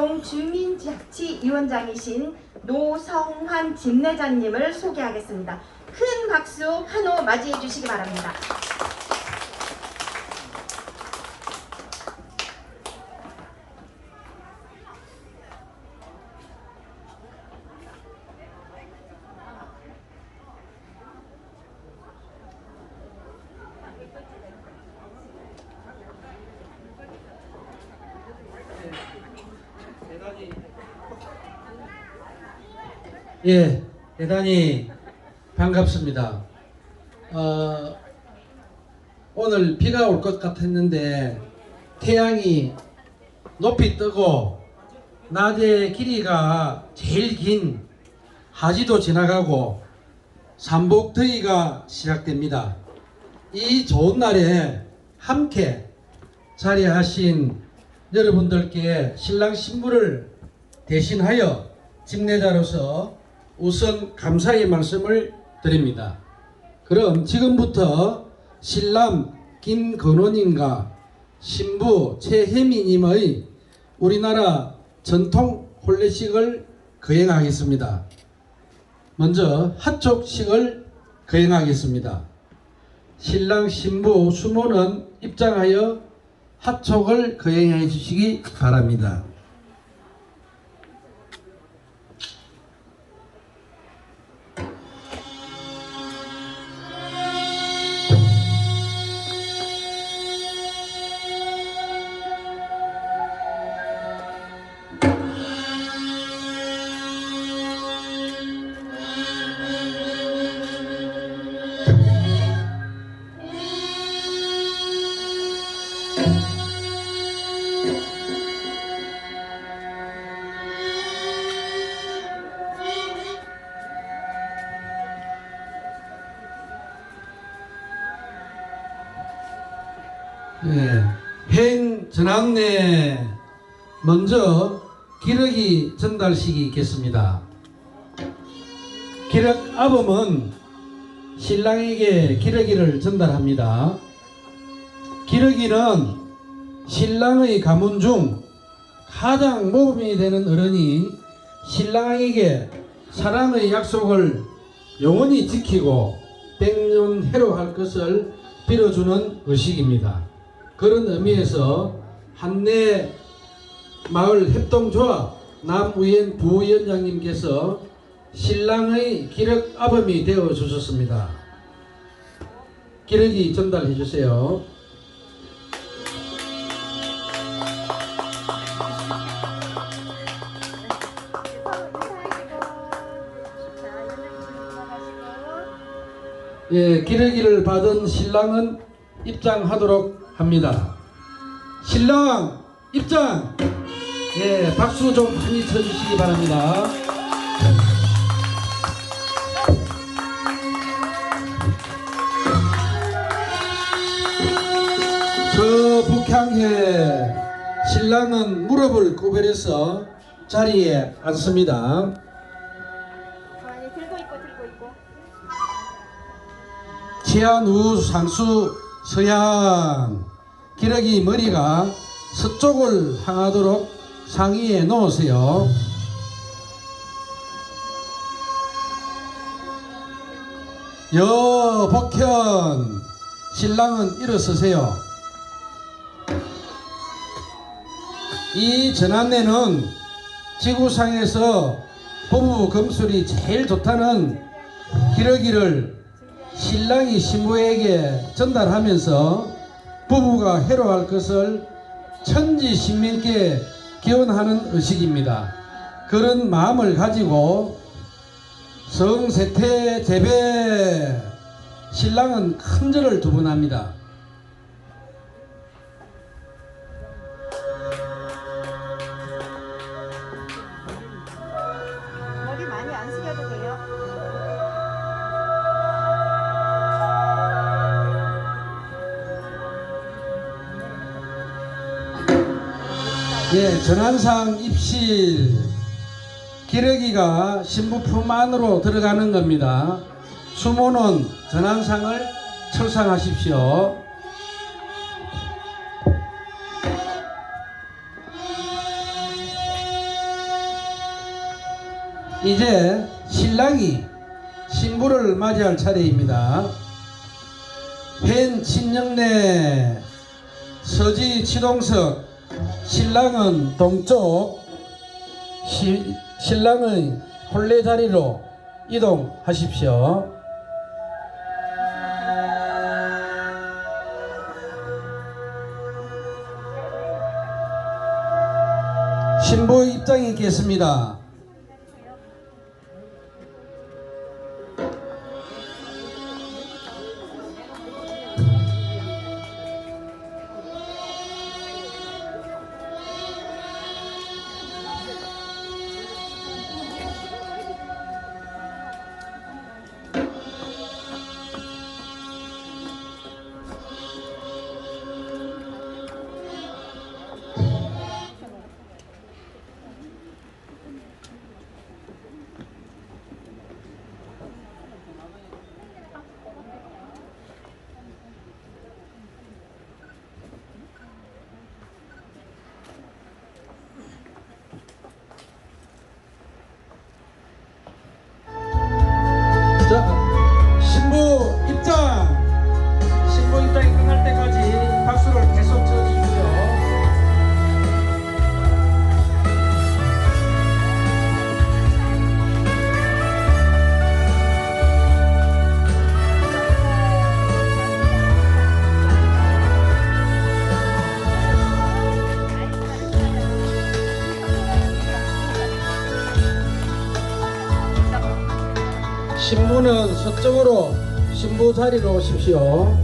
활동 주민자치위원장이신 노성환 집내장님을 소개하겠습니다. 큰 박수 한호 맞이해 주시기 바랍니다. 예, 대단히 반갑습니다. 어, 오늘 비가 올 것 같았는데 태양이 높이 뜨고 낮의 길이가 제일 긴 하지도 지나가고 삼복더위가 시작됩니다. 이 좋은 날에 함께 자리하신 여러분들께 신랑 신부를 대신하여 집례자로서 우선 감사의 말씀을 드립니다. 그럼 지금부터 신랑 김건호님과 신부 최혜미님의 우리나라 전통 혼례식을 거행하겠습니다. 먼저 합촉식을 거행하겠습니다. 신랑 신부 수모는 입장하여 합촉을 거행해 주시기 바랍니다. 예, 행 전함내 먼저 기러기 전달식이 있겠습니다. 기력 아범은 신랑에게 기러기를 전달합니다. 기러기는 신랑의 가문 중 가장 모범이 되는 어른이 신랑에게 사랑의 약속을 영원히 지키고 백년해로할 것을 빌어주는 의식입니다. 그런 의미에서 한내 마을 협동조합 남우현 부위원장님께서 신랑의 기력 아범이 되어 주셨습니다. 기력이 전달해 주세요. 예, 기러기를 받은 신랑은 입장하도록 합니다. 신랑 입장! 예, 박수 좀 많이 쳐주시기 바랍니다. 저 북향해 신랑은 무릎을 구별해서 자리에 앉습니다. 가만히 들고 있고 들고 있고. 치안 상수 서양 기러기 머리가 서쪽을 향하도록 상의에 놓으세요. 여 복현 신랑은 일어서세요. 이 전환내는 지구상에서 부부 금술이 제일 좋다는 기러기를 신랑이 신부에게 전달하면서 부부가 해로할 것을 천지 신명께 기원하는 의식입니다. 그런 마음을 가지고 성세태 재배 신랑은 큰 절을 두 번 합니다. 예, 전환상 입실 기러기가 신부품 안으로 들어가는 겁니다. 수모는 전환상을 철상하십시오. 이제 신랑이 신부를 맞이할 차례입니다. 현 친정내 서지 치동석 신랑은 동쪽 시- 신랑의 혼례 자리로 이동하십시오. 신부 입장이 있겠습니다. 자리로 오십시오.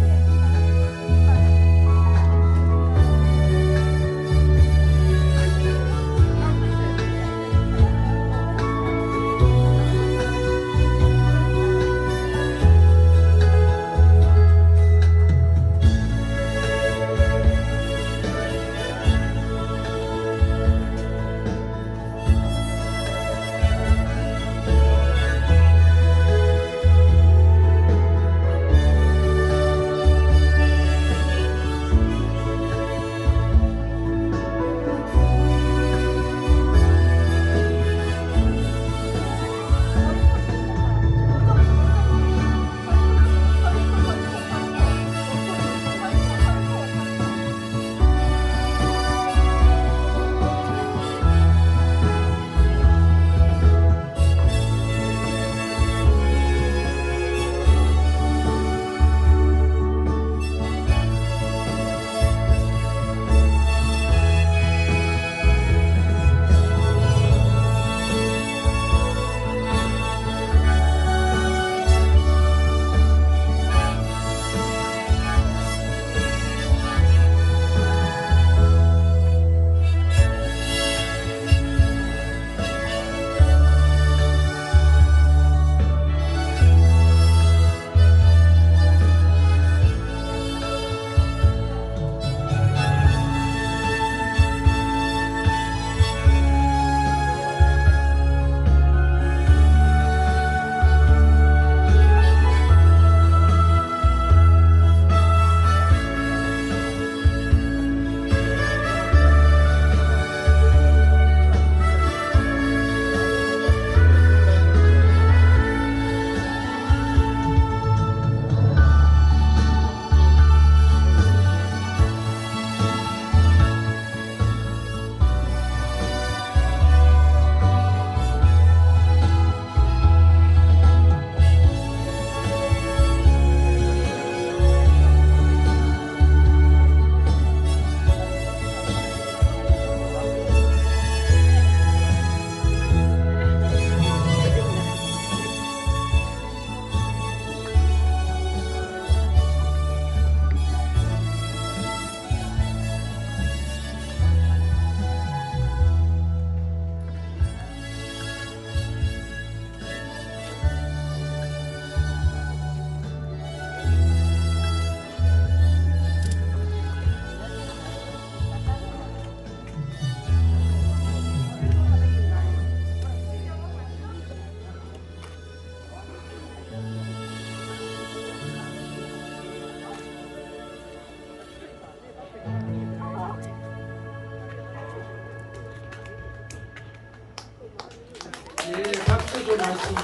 좀 말씀. 네.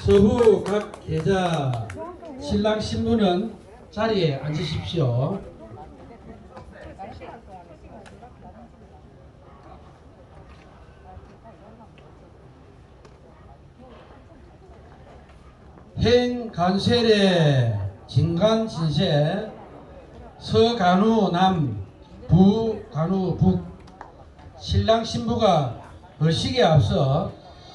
서부 각 계좌 신랑 신부는 자리에 앉으십시오. 행 간세례 진간 진세 서간우 남 부간우 북 신랑 신부가 의식에 앞서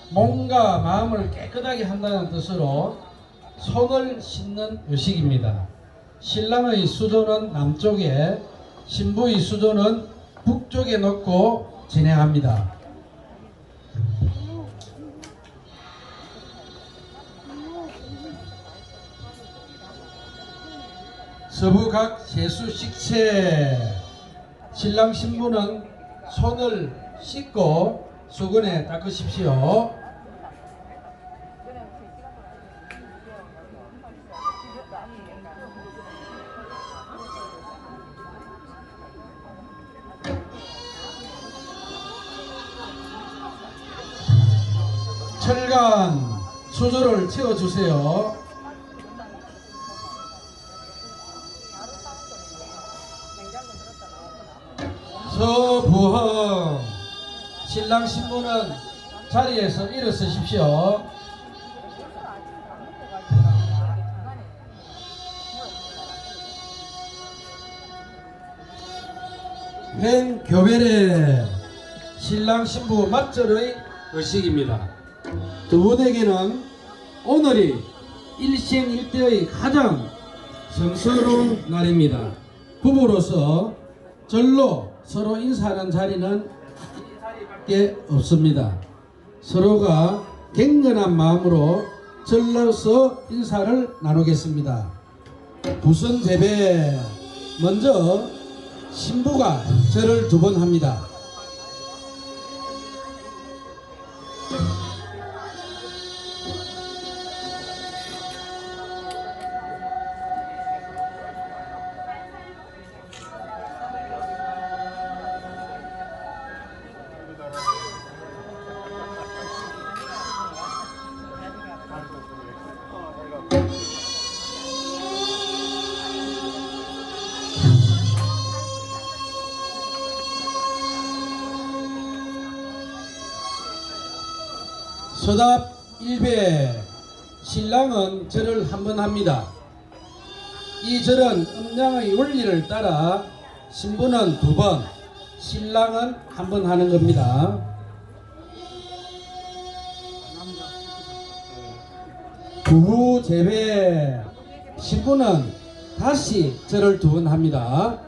몸과 마음을 깨끗하게 한다는 뜻으로 손을 씻는 의식입니다. 신랑의 수조는 남쪽에 신부의 수조는 북쪽에 놓고 진행합니다. 서부 각 제수 식체 신랑 신부는 손을 씻고 수건에 닦으십시오. 철간 수조를 채워주세요. 서부흥 신랑 신부는 자리에서 일어서십시오. 횡 교배례 신랑 신부 맞절의 의식입니다. 두 분에게는 오늘이 일생일대의 가장 성스러운 날입니다. 부부로서 절로 서로 인사하는 자리는 이 자리밖에 없습니다. 서로가 갱근한 마음으로 절로서 인사를 나누겠습니다. 부선 재배 먼저 신부가 절을 두 번 합니다. 서답 1배 신랑은 절을 한 번 합니다. 이 절은 음양의 원리를 따라 신부는 두 번, 신랑은 한 번 하는 겁니다. 부부 재배 신부는 다시 절을 두 번 합니다.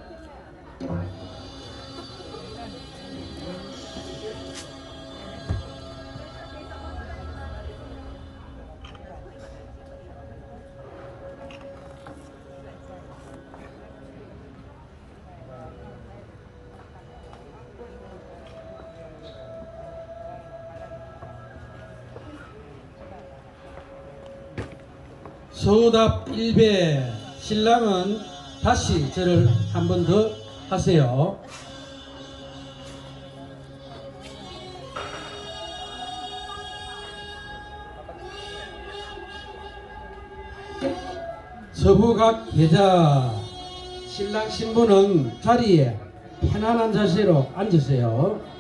소답 1배 신랑은 다시 절을 한번 더 하세요. 서부각 계좌 신랑 신부는 자리에 편안한 자세로 앉으세요.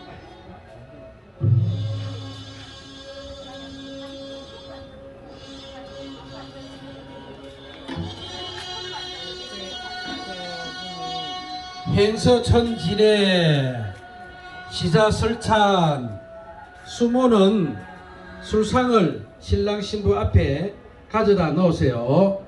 행서천지례 시자설찬 수모는 술상을 신랑 신부 앞에 가져다 놓으세요.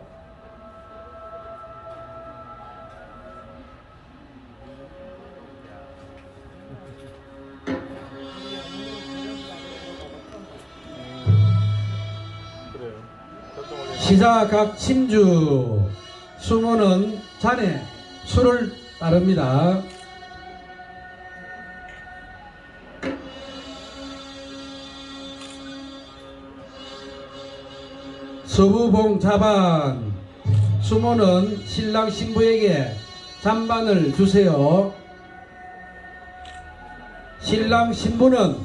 시자 각 친주 수모는 잔에 술을 따릅니다. 서부봉 자반 수모는 신랑 신부에게 잔반을 주세요. 신랑 신부는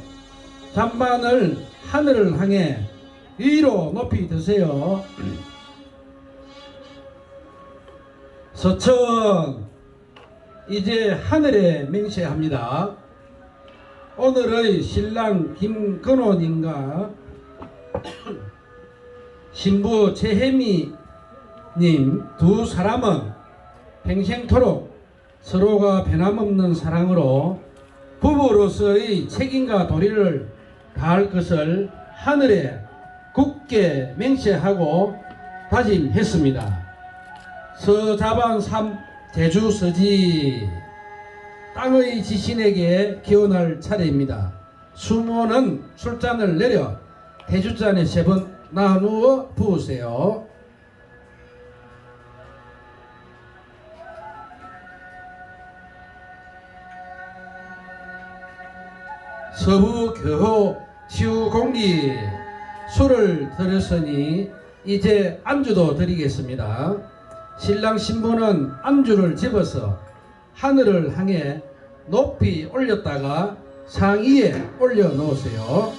잔반을 하늘을 향해 위로 높이 드세요. 서천 이제 하늘에 맹세합니다. 오늘의 신랑 김건호님과 신부 최혜미님 두 사람은 평생토록 서로가 변함없는 사랑으로 부부로서의 책임과 도리를 다할 것을 하늘에 굳게 맹세하고 다짐했습니다. 서자반 3 제주 서지 땅의 지신에게 기원할 차례입니다. 수모는 술잔을 내려 대주잔에 세 번 나누어 부으세요. 서부 교호 치유 공기 술을 드렸으니 이제 안주도 드리겠습니다. 신랑 신부는 안주를 집어서 하늘을 향해 높이 올렸다가 상위에 올려 놓으세요.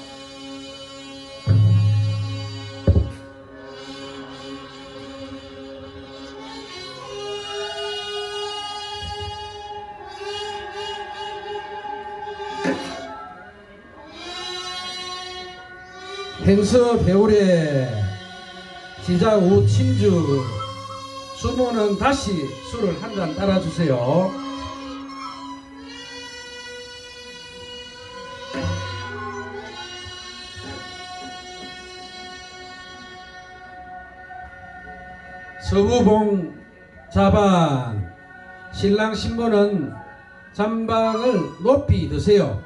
행서 시작 후 침주 수모는 다시 술을 한 잔 따라주세요. 서부봉 자반 신랑 신부는 잠방을 높이 드세요.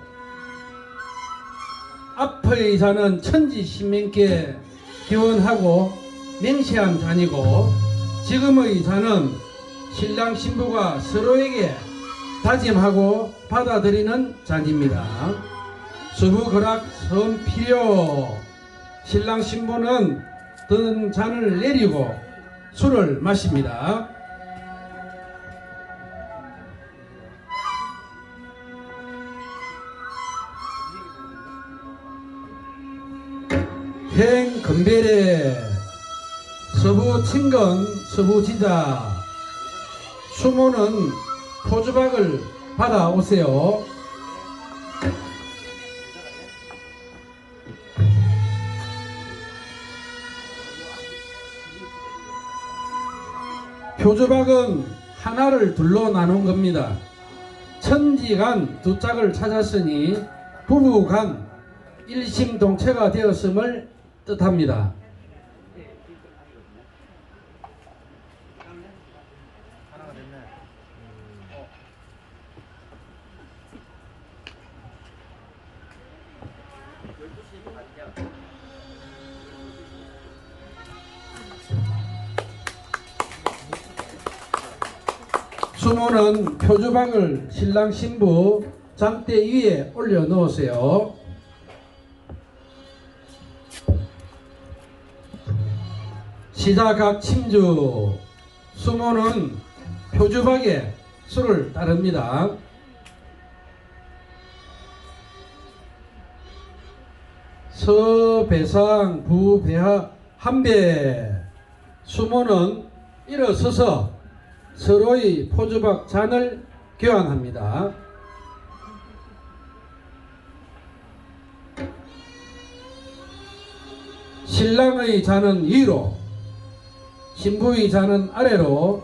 앞의 자는 천지 신명께 기원하고 맹세한 잔이고 지금의 잔은 신랑 신부가 서로에게 다짐하고 받아들이는 잔입니다. 수부 거락 선 필요 신랑 신부는 든 잔을 내리고 술을 마십니다. 행 금배래 서부 친건 서부 지자 수모는 포주박을 받아 오세요. 표주박은 하나를 둘로 나눈 겁니다. 천지간 두 짝을 찾았으니 부부간 일심동체가 되었음을 뜻합니다. 수모는 표주박을 신랑 신부 장대 위에 올려 놓으세요. 시다각 침주 수모는 표주박에 술을 따릅니다. 서배상 부배하 한배 수모는 일어서서 서로의 포주박 잔을 교환합니다. 신랑의 잔은 위로, 신부의 잔은 아래로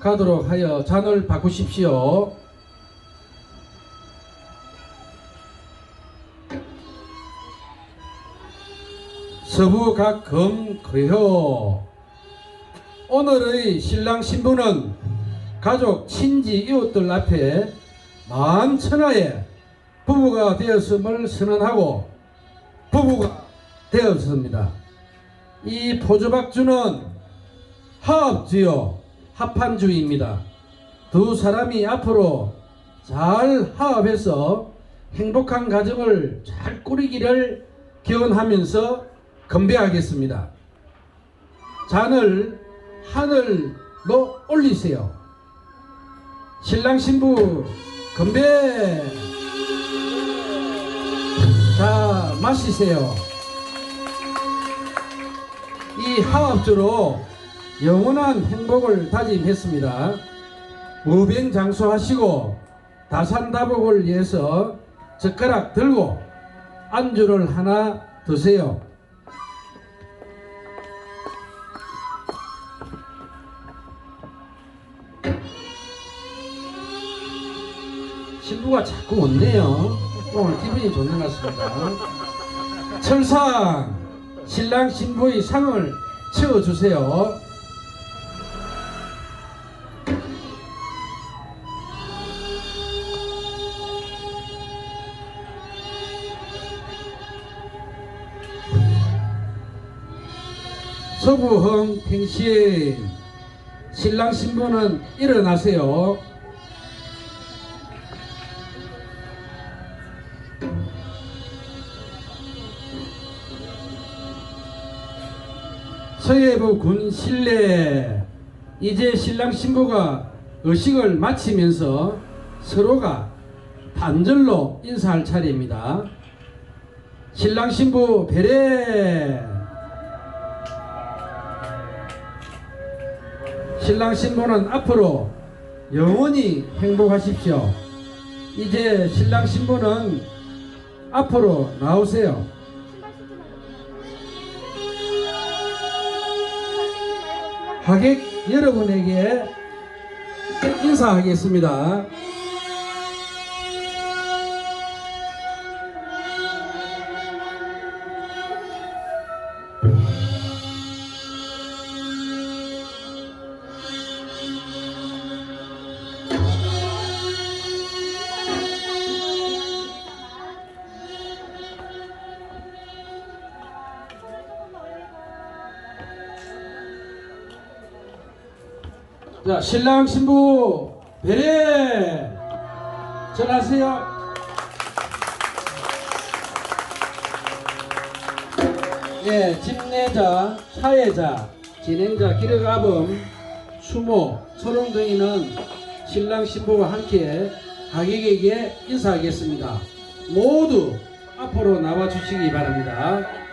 가도록 하여 잔을 바꾸십시오. 서부 각금 거효 오늘의 신랑 신부는 가족 친지 이웃들 앞에 만천하에 부부가 되었음을 선언하고 부부가 되었습니다. 이 포주박주는 화합주요 합판주의입니다. 두 사람이 앞으로 잘 화합해서 행복한 가정을 잘 꾸리기를 기원하면서 건배하겠습니다. 잔을 하늘로 올리세요. 신랑 신부 건배! 마시세요. 이 하합주로 영원한 행복을 다짐했습니다. 무병장수하시고 다산다복을 위해서 젓가락 들고 안주를 하나 드세요. 신부가 자꾸 온네요. 오늘 기분이 좋는 것 같습니다. 철상 신랑 신부의 상을 채워주세요. 서구흥 팽신 신랑 신부는 일어나세요. 서예부 군 실내 이제 신랑 신부가 의식을 마치면서 서로가 단절로 인사할 차례입니다. 신랑 신부 배례 신랑 신부는 앞으로 영원히 행복하십시오. 이제 신랑 신부는 앞으로 나오세요. 하객 여러분에게 인사하겠습니다. 자, 신랑 신부 배례 전하세요. 예, 집내자, 사회자, 진행자, 기력아범, 추모, 초롱 등이는 신랑 신부와 함께 가객에게 인사하겠습니다. 모두 앞으로 나와 주시기 바랍니다.